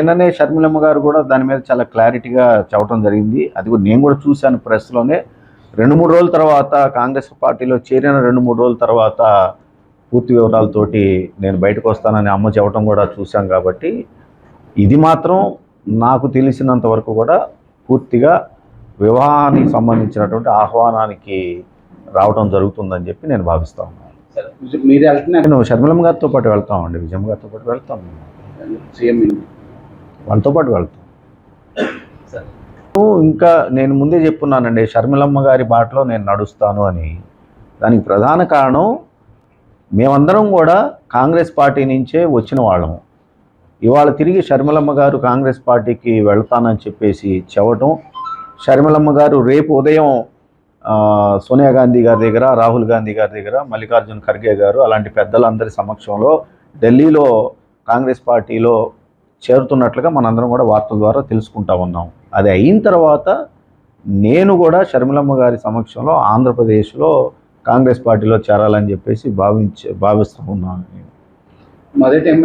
నిన్ననే షర్మిలమ్మ గారు కూడా దాని మీద చాలా క్లారిటీగా చెప్పడం జరిగింది. అది కూడా నేను కూడా చూశాను ప్రెస్లోనే. రెండు మూడు రోజుల తర్వాత కాంగ్రెస్ పార్టీలో చేరిన రెండు మూడు రోజుల తర్వాత పూర్తి వివరాలతోటి నేను బయటకు వస్తానని అమ్మ చెప్పడం కూడా చూశాం కాబట్టి ఇది మాత్రం నాకు తెలిసినంత వరకు కూడా పూర్తిగా వివాహానికి సంబంధించినటువంటి ఆహ్వానానికి రావడం జరుగుతుందని చెప్పి నేను భావిస్తా ఉన్నాను. మీరు వెళ్తున్నారు? నేను షర్మిలమ్మ గారితో పాటు వెళ్తామండి. విజయమ్మ గారితో పాటు వెళ్తాం. సీఎం వాళ్ళతో పాటు వెళ్తాం. ఇంకా నేను ముందే చెప్పున్నానండి షర్మిలమ్మ గారి బాటలో నేను నడుస్తాను అని. దానికి ప్రధాన కారణం మేమందరం కూడా కాంగ్రెస్ పార్టీ నుంచే వచ్చిన వాళ్ళము ఇవాళ తిరిగి షర్మిలమ్మ గారు కాంగ్రెస్ పార్టీకి వెళ్తానని చెప్పేసి చెప్పటం షర్మిలమ్మ గారు రేపు ఉదయం సోనియా గాంధీ గారి దగ్గర రాహుల్ గాంధీ గారి దగ్గర మల్లికార్జున్ ఖర్గే గారు అలాంటి పెద్దలందరి సమక్షంలో ఢిల్లీలో కాంగ్రెస్ పార్టీలో చేరుతున్నట్లుగా మనందరం కూడా వార్తల ద్వారా తెలుసుకుంటా ఉన్నాం అది అయిన తర్వాత నేను కూడా షర్మిలమ్మ గారి సమక్షంలో ఆంధ్రప్రదేశ్లో కాంగ్రెస్ పార్టీలో చేరాలని చెప్పేసి భావించే భావిస్తూ ఉన్నాను నేను.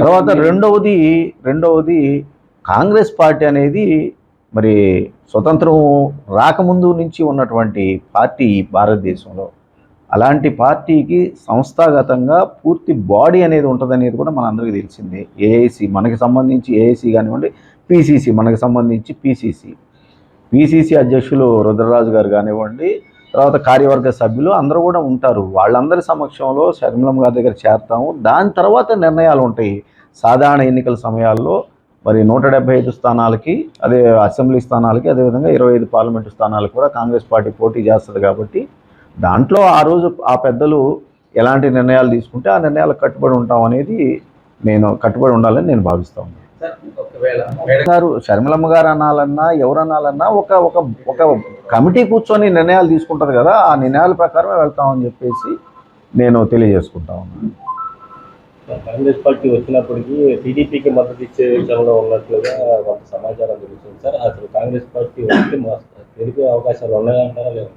తర్వాత రెండవది రెండవది కాంగ్రెస్ పార్టీ అనేది మరి స్వతంత్రం రాకముందు నుంచి ఉన్నటువంటి పార్టీ భారతదేశంలో అలాంటి పార్టీకి సంస్థాగతంగా పూర్తి బాడీ అనేది ఉంటుందనేది కూడా మనందరికీ తెలిసిందే. ఏఐసి మనకి సంబంధించి ఏఐసి కానివ్వండి పిసిసి మనకి సంబంధించి పిసిసి. పిసిసి అధ్యక్షులు రుద్రరాజు గారు కానివ్వండి తర్వాత కార్యవర్గ సభ్యులు అందరూ కూడా ఉంటారు. వాళ్ళందరి సమక్షంలో షర్మిలం గారి దగ్గర చేరతాము. దాని తర్వాత నిర్ణయాలు ఉంటాయి. సాధారణ ఎన్నికల సమయాల్లో మరి నూట డెబ్బై ఐదు స్థానాలకి అదే అసెంబ్లీ స్థానాలకి అదేవిధంగా ఇరవై ఐదు పార్లమెంటు స్థానాలకు కూడా కాంగ్రెస్ పార్టీ పోటీ చేస్తుంది కాబట్టి దాంట్లో ఆ రోజు ఆ పెద్దలు ఎలాంటి నిర్ణయాలు తీసుకుంటే ఆ నిర్ణయాలకు కట్టుబడి ఉంటాం అనేది నేను కట్టుబడి ఉండాలని నేను ఒకవేళ మేడం గారు షర్మిలమ్మ గారు అనాలన్నా ఎవరు అనాలన్నా ఒక ఒక ఒక కమిటీ కూర్చొని నిర్ణయాలు తీసుకుంటారు కదా ఆ నిర్ణయాల ప్రకారమే వెళ్తామని చెప్పేసి నేను తెలియజేసుకుంటా ఉన్నాను. కాంగ్రెస్ పార్టీ వచ్చినప్పటికీ టీడీపీకి మద్దతు ఇచ్చే విషయంలో ఉన్నట్లుగా కొంత సమాచారం తెలుస్తుంది సార్. అసలు కాంగ్రెస్ పార్టీ వస్తే తెలిపే అవకాశాలు ఉన్నాయంటారా లేదా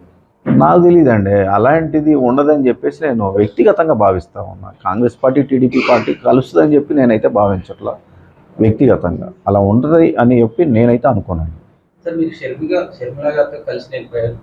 నాకు తెలియదండి అలాంటిది ఉండదని చెప్పేసి నేను వ్యక్తిగతంగా భావిస్తా ఉన్నా. కాంగ్రెస్ పార్టీ టీడీపీ పార్టీ కలుస్తుందని చెప్పి నేనైతే భావించట్లా వ్యక్తిగతంగా. అలా ఉంటుంది అని చెప్పి నేనైతే అనుకున్నాను